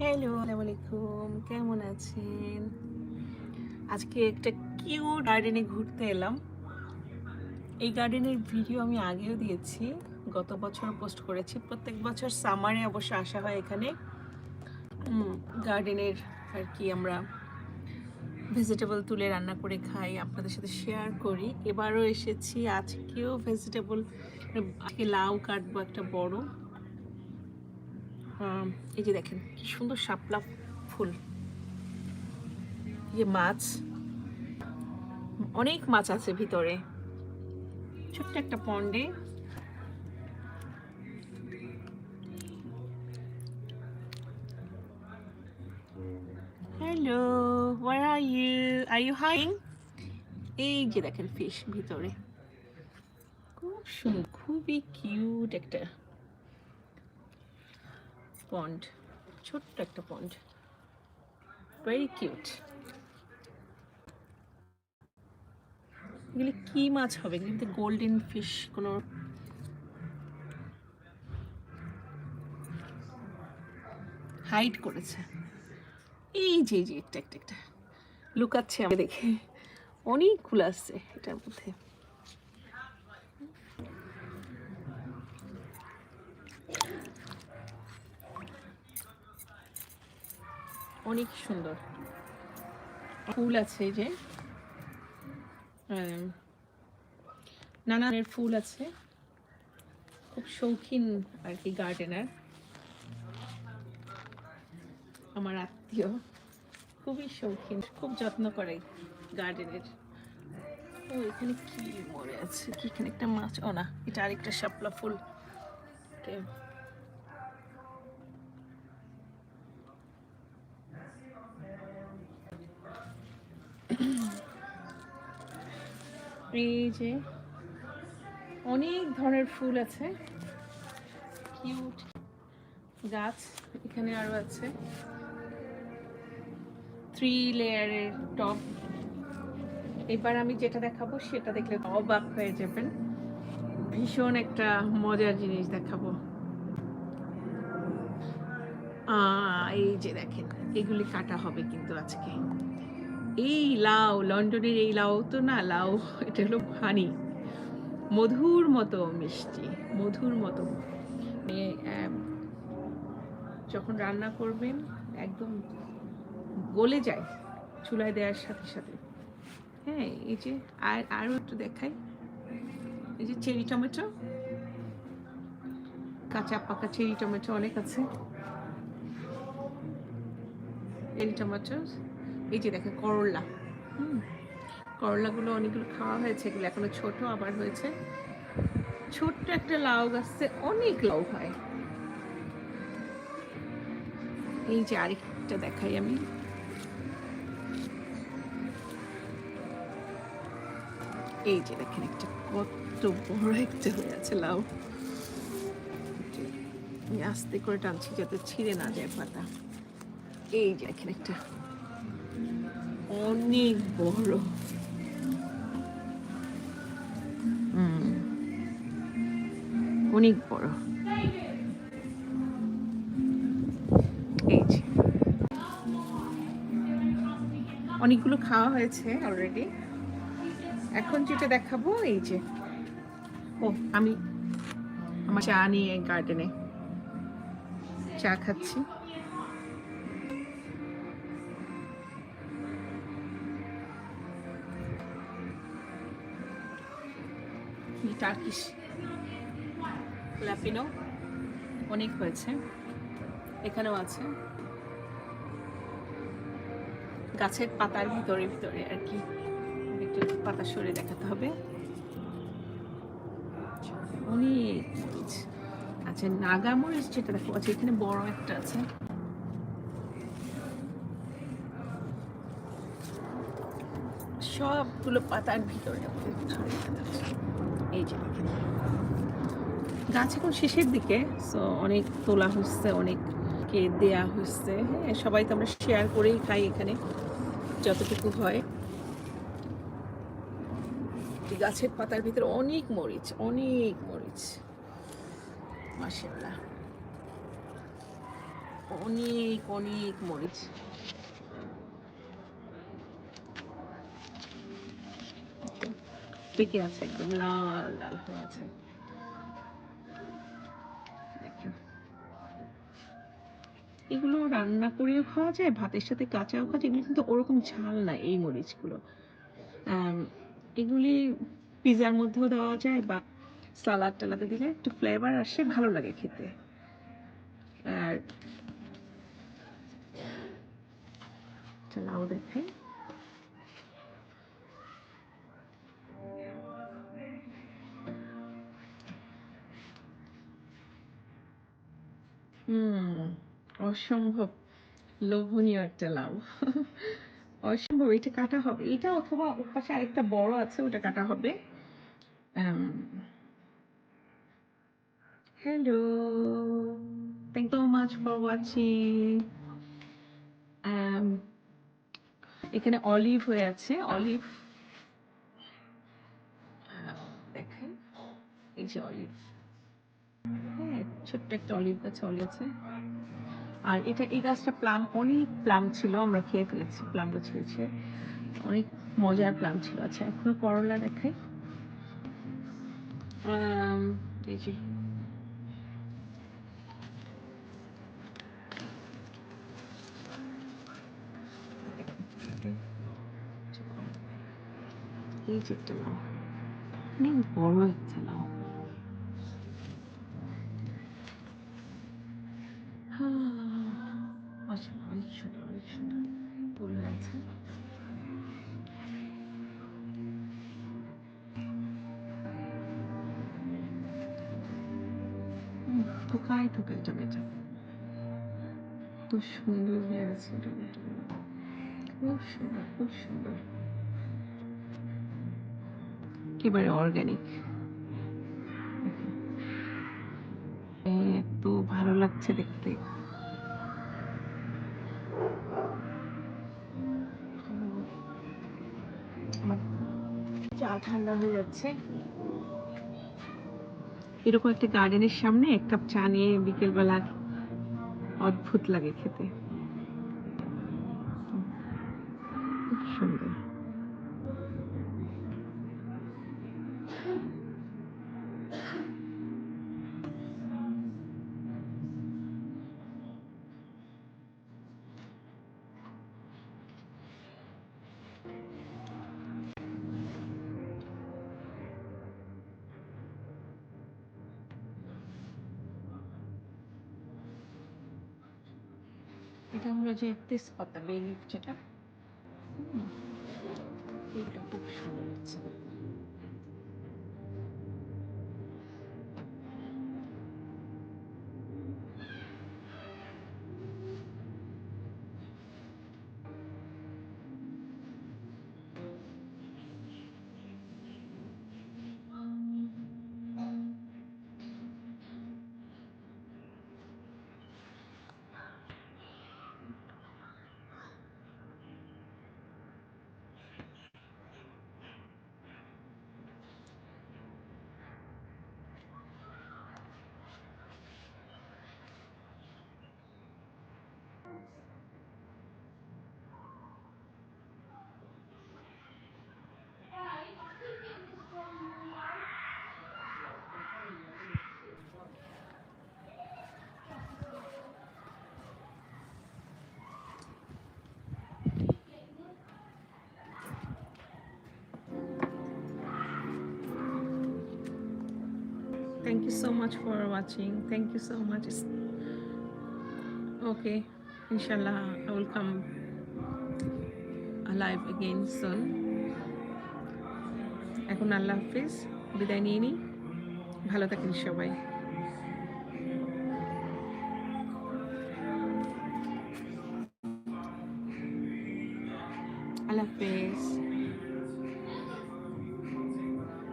Hello আলাইকুম। কেমন আছেন? আজকে একটা কিউট গার্ডেনে ঘুরতে এলাম। এই গার্ডেনের ভিডিও আমি আগেও দিয়েছি। গত বছর পোস্ট করেছি। প্রত্যেক বছর সামারে অবশ্য আসা হয় এখানে। গার্ডেনের আর কি আমরা ভেজিটেবল তুলে রান্না করে খাই, আপনাদের সাথে শেয়ার করি। এবারও এসেছি। আজকেও ভেজিটেবল, আজকে লাউ কাটবো একটা বড়। এই যে দেখেন, কি সুন্দর শাপলা ফুল। যে মাছ। অনেক মাছ আছে ভিতরে। ছোট্ট একটা পন্ডে। Hello where are you are you হাইং এই যে দেখেন ফিশ ভিতরে। খুব সুন্দর খুবই কিউট একটা পন্ড ছোট্ট একটা পন্ড ভেরি কিউট এগুলি কি মাছ হবে? কিন্তু গোল্ডেন ফিশ কোনো হাইড করেছে। এই যে যে, একটা একটা একটা। লুকাচ্ছে আমি দেখে। অনেকগুলো আসছে এটার মধ্যে। অনেক সুন্দর। ফুল আছে এই যে। আম, নানা ধরনের ফুল আছে। খুব শৌখিন আর কি গার্ডেনার আমার আত্মীয় খুবই শৌখিন খুব যত্ন করে গার্ডেনের ও এখানে কি মরে আছে কি এখানে একটা মাছ? ও না এটা আরেকটা শাপলা ফুল। এই যে অনেক ধরনের ফুল আছে। কিউট গাছ এখানে আরও আছে। থ্রি লেয়ারের টপ এবার আমি যেটা দেখাবো সেটা দেখলে অবাক হয়ে যাবেন। ভীষণ একটা মজার জিনিস দেখাবো। এই যে দেখেন, এগুলি কাটা হবে কিন্তু আজকে। এই লাউ লন্ডনের এই লাউ তো না লাউ এটা হলো হানি মধুর মতো মিষ্টি মধুর মতো। মানে, যখন রান্না করবেন একদম গলে যায় চুলায় দেওয়ার সাথে সাথে। হ্যাঁ এই যে আর আরও একটু দেখাই। এই যে চেরি টমেটো কাঁচা পাকা চেরি টমেটো অনেক আছে। চেরি টমেটো এই যে দেখেন, করলা। হুম, করলাগুলো অনেকগুলো খাওয়া হয়েছে, এগুলো এখনও ছোট, আবার হয়েছে। ছোট্ট একটা লাউ গাছে অনেক লাউ হয়। এই যে আরেকটা দেখাই আমি। এই যে দেখেন, একটা কত বড় একটা হয়ে আছে লাউ। আস্তে করে টানছি যাতে ছিঁড়ে না যায় পাতা। এই যে দেখেন একটা অনেক বড়। অনেক বড়। এই যে। অনেকগুলো খাওয়া হয়েছে অলরেডি এখন যেটা দেখাবো, এই যে। ও, আমি আমার চা নিয়ে গার্ডেনে চা খাচ্ছি। টার্কিশ ল্যাপিনো অনেক হয়েছে। এখানেও আছে। গাছের পাতার ভিতরে ভিতরে আর কি। একটু পাতা সরে দেখাতে হবে। অনেক মরিচ আচ্ছা নাগা মরিচ যেটা দেখো আচ্ছা এখানে বড় একটা আছে। সবগুলো পাতার ভিতরে। আছে। এই যে। গাছ এখন শেষের দিকে সো অনেক তোলা হচ্ছে অনেককে দেয়া হচ্ছে। হ্যাঁ সবাই তো আমরা শেয়ার করেই খাই এখানে, যতটুকু হয়। গাছের পাতার ভিতরে অনেক মরিচ অনেক মরিচ। মাশাআল্লাহ। অনেক অনেক মরিচ। পেকে আছে একদম লাল লাল হয়ে আছে। এগুলো রান্না করেও খাওয়া যায় ভাতের সাথে কাঁচাও খাওয়া যায় এগুলো কিন্তু ওরকম ঝাল না এই মরিচগুলো। এগুলি পিজার মধ্যেও দেওয়া যায় বা সালাদ টালাদে দিলে একটু ফ্লেভার আসে ভালো লাগে খেতে। আর লাউ দেখাই অসম্ভব লোভনীয় একটা লাউ। অসম্ভব, এটা কাটা হবে। এটা অথবা ওর পাশে আরেকটা বড় আছে, ওটা কাটা হবে। Hello thank you much for watching এখানে অলিভ হয়ে আছে। অলিভ দেখেন, এই যে অলিভ। হ্যাঁ ছোট্ট একটা অলিভ গাছ অলিভ আছে আর এটা, এই গাছটা প্লাম, অনেক প্লাম ছিল, আমরা খেয়ে ফেলেছি প্লাম গাছ হয়েছে অনেক মজার প্লাম ছিল আচ্ছা এখন করলা দেখাই। এই যে। এই যে একটা লাউ। অনেক বড় একটা লাউ। থোকায় থোকায় টমেটো খুব সুন্দর টমেটো খুব সুন্দর খুব সুন্দর। একেবারে অর্গানিক এত ভালো লাগছে দেখতে। চা ঠান্ডা হয়ে যাচ্ছে। এরকম একটা গার্ডেনের সামনে এক কাপ চা নিয়ে বিকেলবেলা অদ্ভুত লাগে খেতে। খুব সুন্দর। এটা হলো যে তেজপাতা বে লিফ যেটা এইটা খুব সুন্দর Thank you so much for watching. Thank you so much. Okay, inshallah, I will come alive again soon. এখন আল্লাহ হাফিজ বিদায় নিয়ে নিই ভালো থাকেন সবাই